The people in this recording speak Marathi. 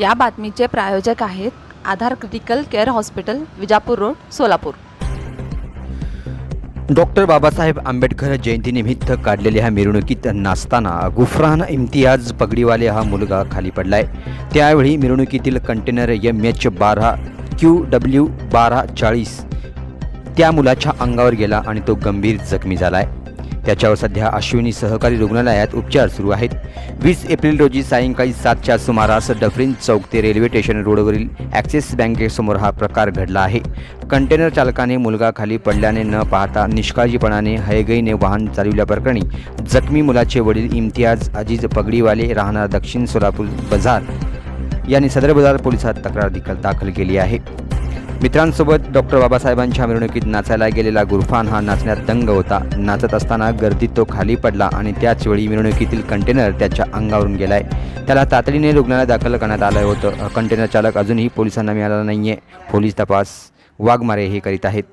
या बातमीचे प्रायोजक आहेत Aadhar critical care hospital Vijapur road Solapur. Doctor Babasaheb Ambedkar जयंतीनिमित्त काढलेल्या ह्या मिरवणुकीत नाचताना गुफरान इम्तियाज पगडीवाले हा मुलगा खाली पडलाय. त्यावेळी मिरवणुकीतील कंटेनर एम एच बारा क्यू डब्ल्यू बारा चाळीस त्या मुलाच्या अंगावर गेला आणि तो गंभीर जखमी झालाय. त्याच्यावर सध्या अश्विनी सहकारी रुग्णालयात उपचार सुरू आहेत. वीस एप्रिल रोजी सायंकाळी सातच्या सुमारास डफरीन चौक ते रेल्वे स्टेशन रोडवरील ॲक्सिस बँकेसमोर हा प्रकार घडला आहे. कंटेनर चालकाने मुलगा खाली पडल्याने न पाहता निष्काळजीपणाने हयगईने वाहन चालविल्याप्रकरणी जखमी मुलाचे वडील इम्तियाज अजीज पगडीवाले राहणार दक्षिण सोलापूर बाजार यांनी सदर बाजार पोलिसात तक्रार दाखल केली आहे. मित्रांसोबत डॉक्टर बाबासाहेबांच्या मिरवणुकीत नाचायला गेलेला गुरफान हा नाचण्यात दंग होता. नाचत असताना गर्दीत तो खाली पडला आणि त्याचवेळी मिरवणुकीतील कंटेनर त्याच्या अंगावरून गेलाय. त्याला तातडीने रुग्णालयात दाखल करण्यात आलं होतं. कंटेनर चालक अजूनही पोलिसांना मिळाला नाहीये. पोलीस तपास वाघमारे हे करीत आहेत.